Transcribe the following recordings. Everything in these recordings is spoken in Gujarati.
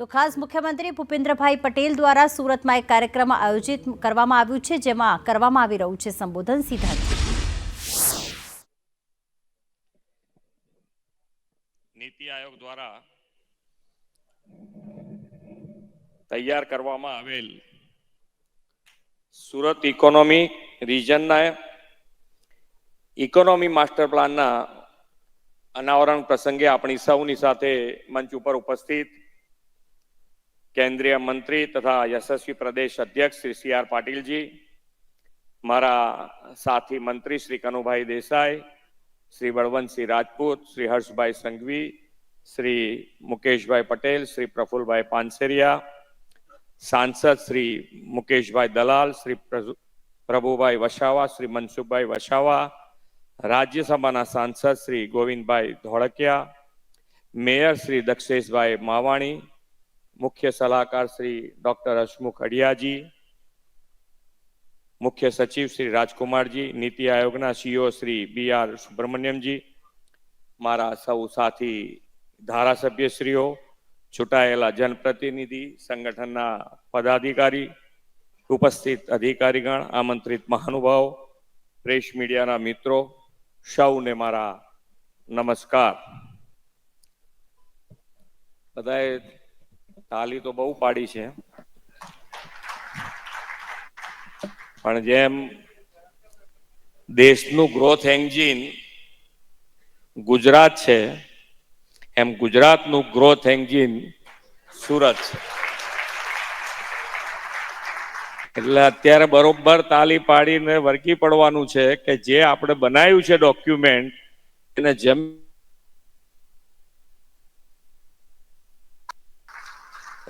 તો ખાસ મુખ્યમંત્રી ભૂપેન્દ્રભાઈ પટેલ દ્વારા સુરતમાં એક કાર્યક્રમ આયોજિત કરવામાં આવ્યું છે, જેમાં કરવામાં આવી રહ્યું છે સંબોધન સીધા નીતિ આયોગ દ્વારા તૈયાર કરવામાં આવેલ સુરત ઇકોનોમી રિજનના ઇકોનોમી માસ્ટર પ્લાનના અનાવરણ પ્રસંગે આપણી સૌની સાથે મંચ ઉપર ઉપસ્થિત કેન્દ્રીય મંત્રી તથા યશસ્વી પ્રદેશ અધ્યક્ષ શ્રી સી આર પાટીલજી, મારા સાથી મંત્રી શ્રી કનુભાઈ દેસાઈ, શ્રી બળવંતસિંહ રાજપૂત, શ્રી હર્ષભાઈ સંઘવી, શ્રી મુકેશભાઈ પટેલ, શ્રી પ્રફુલભાઈ પાનસેરિયા, સાંસદ શ્રી મુકેશભાઈ દલાલ, શ્રી પ્રભુભાઈ વસાવા, શ્રી મનસુખભાઈ વસાવા, રાજ્યસભાના સાંસદ શ્રી ગોવિંદભાઈ ધોળકિયા, મેયર શ્રી દક્ષેશભાઈ માવાણી મુખ્ય સલાહકાર શ્રી ડોક્ટર હસમુખ અડિયાજી મુખ્ય સચિવ શ્રી રાજકુમારજી, નીતિ આયોગના CEO Shri B R Subrahmanyamji, મારા સૌ સાથી ધારાસભ્યશ્રીઓ ચૂંટાયેલા જનપ્રતિનિધિ, સંગઠનના પદાધિકારી, ઉપસ્થિત અધિકારીગણ, આમંત્રિત મહાનુભાવો, પ્રેસ મીડિયાના મિત્રો, સૌને મારા નમસ્કાર. બધાએ તાલી તો બહુ પાડી છે. પણ જેમ દેશનું ગ્રોથ એન્જિન ગુજરાત છે, એમ ગુજરાતનું ગ્રોથ એન્જિન સુરત છે. એટલે અત્યારે બરોબર તાલી પાડીને વર્કી પડવાનું છે કે જે આપણે બનાવ્યું છે ડોક્યુમેન્ટ એને જેમ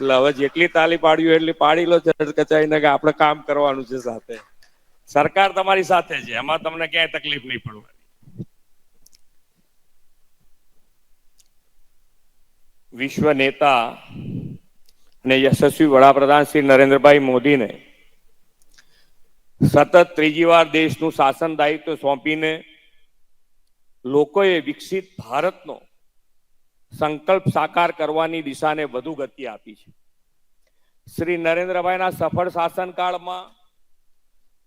એટલે હવે જેટલી તાલી પાડ્યું એટલી પાડી લો કચાઈને કે આપણે કામ કરવાનું છે સાથે. સરકાર તમારી સાથે છે, એમાં તમને ક્યાંય તકલીફ નહીં પડવાની. વિશ્વ નેતા અને યશસ્વી વડાપ્રધાન શ્રી નરેન્દ્રભાઈ મોદીને સતત ત્રીજી વાર દેશનું શાસન દાયિત્વ સોંપીને લોકોએ વિકસિત ભારતનો સંકલ્પ સાકાર કરવાની દિશાને વધુ ગતિ આપી છે. શ્રી નરેન્દ્રભાઈના સફળ શાસનકાળમાં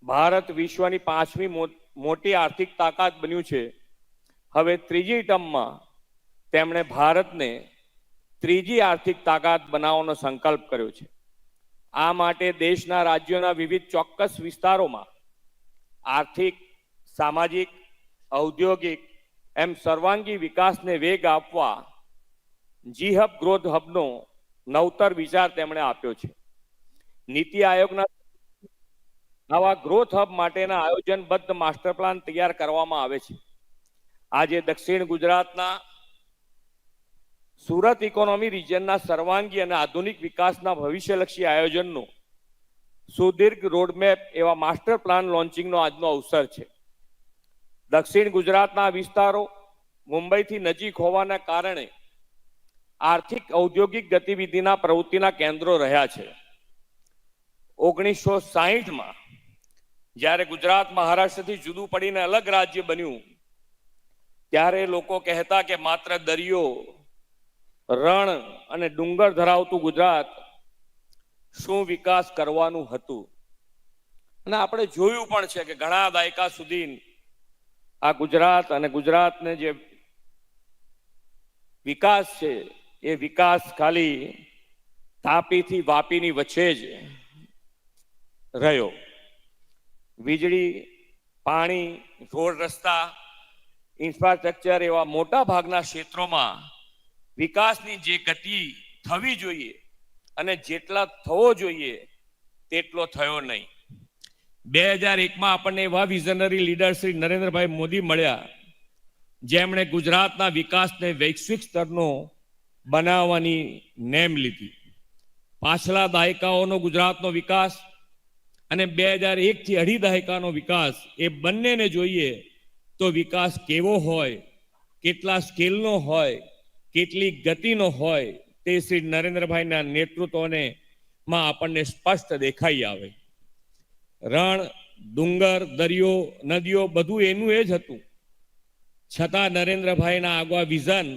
ભારત વિશ્વની પાંચમી મોટી આર્થિક તાકાત બન્યું છે. હવે ત્રીજી ટર્મમાં તેમણે ભારતને ત્રીજી આર્થિક તાકાત બનાવવાનો સંકલ્પ કર્યો છે. આ માટે દેશના રાજ્યોના વિવિધ ચોક્કસ વિસ્તારોમાં આર્થિક, સામાજિક, ઔદ્યોગિક એમ સર્વાંગી વિકાસને વેગ આપવા જી હબ ગ્રોથ હબનો નવતર વિચાર તેમણે આપ્યો છે. નીતિ આયોગના આવા ગ્રોથ હબ માટેના આયોજનબદ્ધ માસ્ટર પ્લાન તૈયાર કરવામાં આવે છે. આજે દક્ષિણ ગુજરાતના સુરત ઇકોનોમી રિજનના સર્વાંગી અને આધુનિક વિકાસના ભવિષ્યલક્ષી આયોજનનું સુદીર્ઘ રોડમેપ એવા માસ્ટર પ્લાન લોન્ચિંગનો આજનો અવસર છે. દક્ષિણ ગુજરાતના વિસ્તારો મુંબઈથી નજીક હોવાના કારણે આર્થિક ઔદ્યોગિક ગતિવિધિના પ્રવૃત્તિના કેન્દ્રો રહ્યા છે. ઓગણીસો સાહીઠમાં જ્યારે ગુજરાત મહારાષ્ટ્રથી જુદું પડીને અલગ રાજ્ય બન્યું, ત્યારે લોકો કહેતા કે માત્ર દરિયો, રણ અને ડુંગર ધરાવતું ગુજરાત શું વિકાસ કરવાનું હતું? અને આપણે જોયું પણ છે કે ઘણા દાયકા સુધી આ ગુજરાત અને ગુજરાતને જે વિકાસ છે એ વિકાસ ખાલી તાપીથી વાપીની વચ્ચે જ રહ્યો. વીજળી, પાણી, રોડ રસ્તા, ઇન્ફ્રાસ્ટ્રક્ચર એવા મોટા ભાગના ક્ષેત્રોમાં વિકાસની જે ગતિ થવી જોઈએ અને જેટલા થવો જોઈએ તેટલો થયો નહીં. બે હજાર એકમાં આપણને એવા વિઝનરી લીડર શ્રી નરેન્દ્રભાઈ મોદી મળ્યા, જેમણે ગુજરાતના વિકાસને વૈશ્વિક સ્તરનો બનાવવાની નેમ લીધી. પાછલા દાયકાઓનો ગુજરાતનો વિકાસ અને બે હજાર એકથી અઢી દાયકાનો વિકાસ એ બંનેને જોઈએ તો વિકાસ કેવો હોય, કેટલા સ્કેલનો હોય, કેટલી ગતિનો હોય તે શ્રી નરેન્દ્રભાઈના નેતૃત્વને માં આપણને સ્પષ્ટ દેખાઈ આવે. રણ, ડુંગર, દરિયો, નદીઓ બધું એનું એ જ હતું. છતાં નરેન્દ્રભાઈના આગવા વિઝન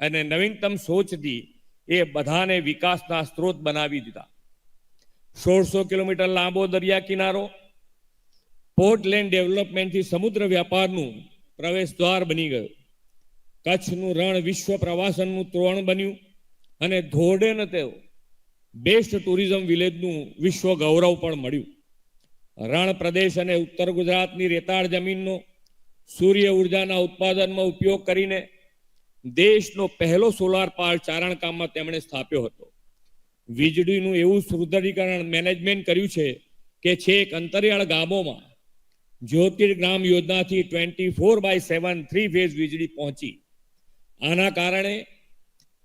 અને નવીનતમ સોચથી એ બધાને વિકાસના સ્ત્રોત બનાવી દીધા. સોળસો કિલોમીટર લાંબો દરિયા કિનારો, પોર્ટલેન્ડ ડેવલપમેન્ટથી સમુદ્ર વ્યાપારનું પ્રવેશ દ્વાર બની ગયું. કચ્છનું રણ વિશ્વ પ્રવાસનનું ત્રણ બન્યું અને ધોરડેને તેઓ બેસ્ટ ટુરિઝમ વિલેજનું વિશ્વ ગૌરવ પણ મળ્યું. રણ પ્રદેશ અને ઉત્તર ગુજરાતની રેતાળ જમીનનો સૂર્ય ઉર્જાના ઉત્પાદનમાં ઉપયોગ કરીને દેશનો પહેલો સોલાર પાર્ક ચારણકામમાં તેમણે સ્થાપ્યો હતો. વીજળીનું એવું સુદૃઢીકરણ મેનેજમેન્ટ કર્યું છે કે છેક અંતરિયાળ ગામોમાં જ્યોતિર્ગ્રામ યોજનાથી twenty four by seven three phase વીજળી પહોંચી. આના કારણે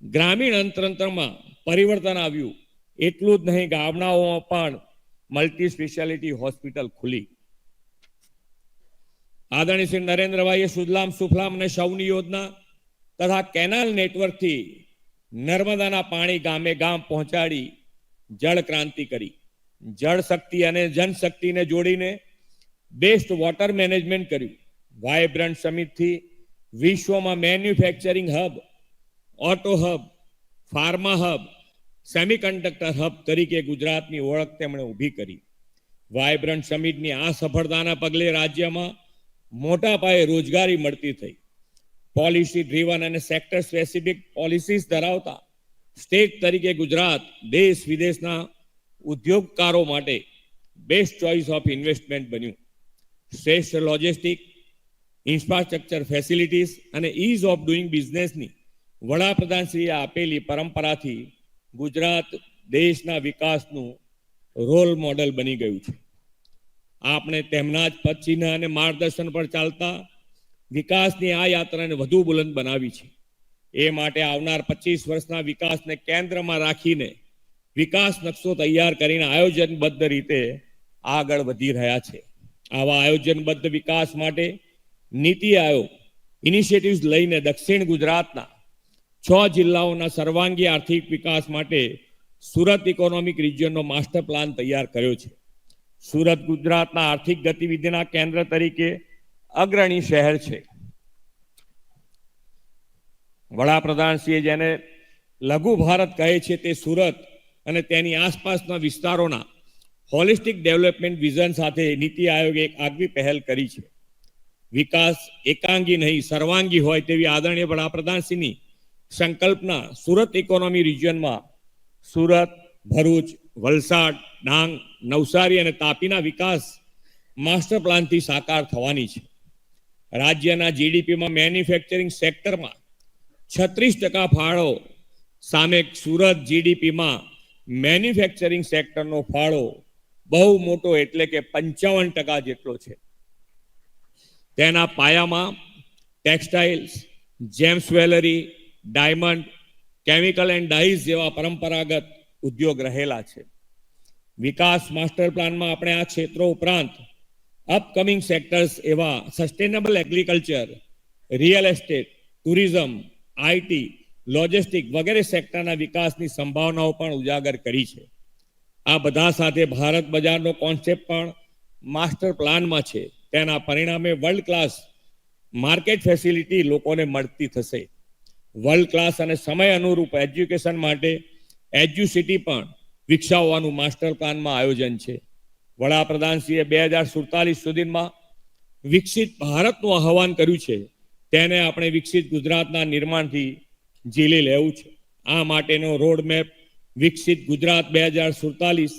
ગ્રામીણ અંતરંતરમાં પરિવર્તન આવ્યું. એટલું જ નહીં, ગામડાઓમાં પણ મલ્ટી સ્પેશિયાલિટી હોસ્પિટલ ખુલી. આદરણીય શ્રી નરેન્દ્રભાઈએ સુજલામ સુફલામ અને સૌની યોજના તથા કેનાલ નેટવર્કથી નર્મદાના પાણી ગામે ગામ પહોંચાડી જળ ક્રાંતિ કરી. જળ શક્તિ અને જનશક્તિને જોડીને બેસ્ટ વોટર મેનેજમેન્ટ કર્યું. વાયબ્રન્ટ સમિટથી વિશ્વમાં manufacturing hub, auto hub, pharma hub, semiconductor hub તરીકે ગુજરાતની ઓળખ તેમણે ઊભી કરી. વાયબ્રન્ટ સમિટની આ સફળતાના પગલે રાજ્યમાં મોટા પાયે રોજગારી મળતી થઈ. પોલિસી ડ્રીવન અને સેક્ટર સ્પેસિફિક પોલિસીસ ધરાવતા સ્ટેટ તરીકે ગુજરાત દેશ વિદેશના ઉદ્યોગકારો માટે બેસ્ટ ચોઇસ ઓફ ઇન્વેસ્ટમેન્ટ બન્યું. શ્રેષ્ઠ લોજિસ્ટિક ઇન્ફ્રાસ્ટ્રક્ચર ફેસિલિટીઝ અને ઇઝ ઓફ ડુઈંગ બિઝનેસની વડાપ્રધાનશ્રીએ આપેલી પરંપરાથી ગુજરાત દેશના વિકાસનું રોલ મોડલ બની ગયું છે. આપણે તેમના જ પદચિહ્ન અને માર્ગદર્શન પર ચાલતા વિકાસની આ યાત્રાને વધુ બુલંદ બનાવી છે. એ માટે આવનાર પચીસ વર્ષના વિકાસને કેન્દ્રમાં રાખીને વિકાસ નકશો તૈયાર કરીને આયોજનબદ્ધ રીતે આગળ વધી રહ્યા છે. આવા આયોજનબદ્ધ વિકાસ માટે નીતિ આયોગ, ઇનિશિયેટિવ્સ લઈને દક્ષિણ ગુજરાતના છ જિલ્લાઓના સર્વાંગી આર્થિક વિકાસ માટે સુરત ઇકોનોમિક રિજિયનનો માસ્ટર પ્લાન તૈયાર કર્યો છે. સુરત ગુજરાતના આર્થિક ગતિવિધિના કેન્દ્ર તરીકે અગ્રણી શહેર છે. વડાપ્રધાનશ્રીએ જેને લઘુ ભારત કહે છે તે સુરત અને તેની આસપાસના વિસ્તારોના હોલિસ્ટિક ડેવલપમેન્ટ વિઝન સાથે નીતિ આયોગે એક આગવી પહેલ કરી છે. વિકાસ એકાંગી નહીં, સર્વાંગી હોય તેવી આદરણીય વડાપ્રધાનશ્રીની સંકલ્પના સુરત ઇકોનોમી રિજિયનમાં સુરત, ભરૂચ, વલસાડ, ડાંગ, નવસારી અને તાપીના વિકાસ માસ્ટર પ્લાનથી સાકાર થવાની છે. રાજ્યના જીડીપીમાં મેન્યુફેક્ચરિંગ સેક્ટરમાં છત્રીસ ટકા ફાળો સામે સુરત જીડીપીમાં મેન્યુફેક્ચરિંગ સેક્ટરનો ફાળો બહુ મોટો એટલે કે પંચાવન ટકા જેટલો છે. તેના પાયામાં textiles gems jewellery diamond chemical and dyes જેવા પરંપરાગત ઉદ્યોગ રહેલા છે. વિકાસ માસ્ટર પ્લાનમાં આપણે આ ક્ષેત્રો ઉપરાંત અપકમિંગ સેક્ટર્સ એવા sustainable agriculture real estate tourism IT logistic વગેરે સેક્ટરના વિકાસની સંભાવનાઓ પણ ઉજાગર કરી છે. આ બધા સાથે ભારત બજારનો કોન્સેપ્ટ પણ માસ્ટર પ્લાનમાં છે. તેના પરિણામે વર્લ્ડ ક્લાસ માર્કેટ ફેસિલિટી લોકોને મળતી થશે. વર્લ્ડ ક્લાસ અને સમય અનુરૂપ એજ્યુકેશન માટે એજ્યુસિટી પણ વિકસાવવાનું માસ્ટર પ્લાનમાં આયોજન છે. વડાપ્રધાનશ્રીએ બે હજાર સુડતાલીસ સુધીમાં વિકસિત ભારતનું આહવાન કર્યું છે, તેને આપણે વિકસિત ગુજરાતના નિર્માણથી ઝીલી લેવું છે. આ માટેનો રોડ મેપ વિકસિત ગુજરાત બે હજાર સુડતાલીસ